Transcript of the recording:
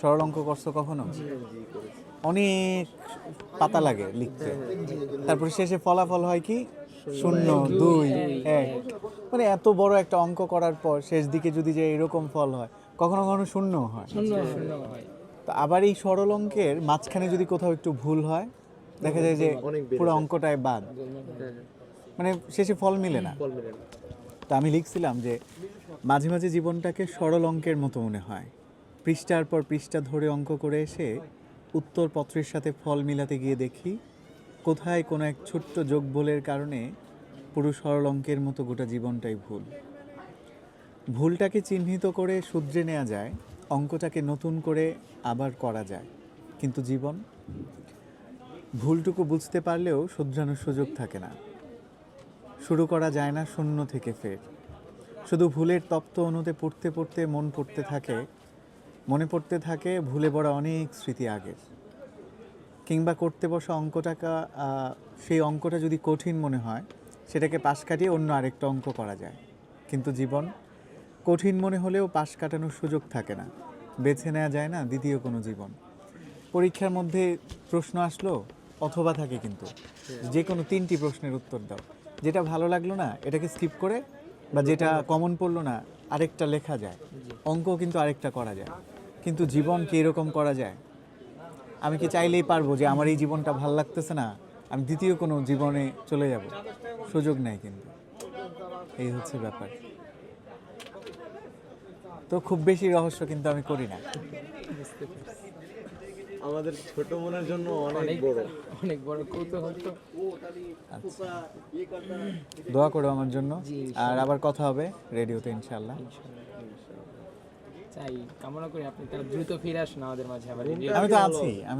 সরল অঙ্ক করছ কখনো? অনেক পাতা লাগে লিখতে। তারপরে শেষে ফলাফল হয় কি? শূন্য। দুই এক। মানে এত বড় একটা অঙ্ক করার পর শেষ দিকে যদি যে এরকম ফল হয় কখনো কখনো শূন্য হয়। শূন্য শূন্য তো আবার এই সরল অঙ্কের মাঝখানে যদি কোথাও একটু ভুল হয় দেখা যায় যে পুরো অঙ্কটাই বাদ। মানে শেষে ফল মিলে না। তো আমি লিখছিলাম যে মাঝে মাঝে জীবনটাকে সরল অঙ্কের মতো মনে হয়। পৃষ্ঠার পর পৃষ্ঠা ধরে অঙ্ক করে এসে উত্তরপত্রের সাথে ফল মিলাতে গিয়ে দেখি, কোথায় কোনো এক ছোট্ট যোগ বলের কারণে পুরো সরল অঙ্কের মতো গোটা জীবনটাই ভুল। ভুলটাকে চিহ্নিত করে শুধরে নেওয়া যায়, অঙ্কটাকে নতুন করে আবার করা যায়। কিন্তু জীবন, ভুলটুকু বুঝতে পারলেও শুধরানোর সুযোগ থাকে না। শুরু করা যায় না শূন্য থেকে ফের। শুধু ভুলের তপ্ত অনুতে পড়তে পড়তে মন পড়তে থাকে মনে পড়তে থাকে ভুলে পড়া অনেক স্মৃতি আগের। কিংবা করতে বসা অঙ্কটাকা সেই অঙ্কটা যদি কঠিন মনে হয়, সেটাকে পাশ কাটিয়ে অন্য আরেকটা অঙ্ক করা যায়। কিন্তু জীবন কঠিন মনে হলেও পাশ কাটানোর সুযোগ থাকে না, বেছে নেওয়া যায় না দ্বিতীয় কোনো জীবন। পরীক্ষার মধ্যে প্রশ্ন আসলো, অথবা থাকে কিন্তু। যে কোনো তিনটি প্রশ্নের উত্তর দাও। যেটা ভালো লাগল না, এটাকে স্কিপ করে, বা যেটা কমন পড়ল না, আরেকটা লেখা যায়। অঙ্ক কিন্তু আরেকটা করা যায়। কিন্তু জীবন কি এরকম করা যায়। আমি কি চাইলেই পারব যে আমার এই জীবনটা ভালো লাগতেছে না? আমি দ্বিতীয় কোনো জীবনে চলে যাব। সুযোগ নেই কিন্তু। এই হচ্ছে ব্যাপার। তো খুব বেশি রহস্য কিন্তু আমি করি না। আমাদের ছোট মনের জন্য অনেক বড়। অনেক বড় কৌতূহল তো। আচ্ছা। দোয়া করো আমার জন্য। আর আবার কথা হবে রেডিওতে ইনশাল্লাহ। চাই কামনা করি আপনি তারা দ্রুত ফিরে আসুন আমাদের মাঝে আবার আমি তো আছি আমি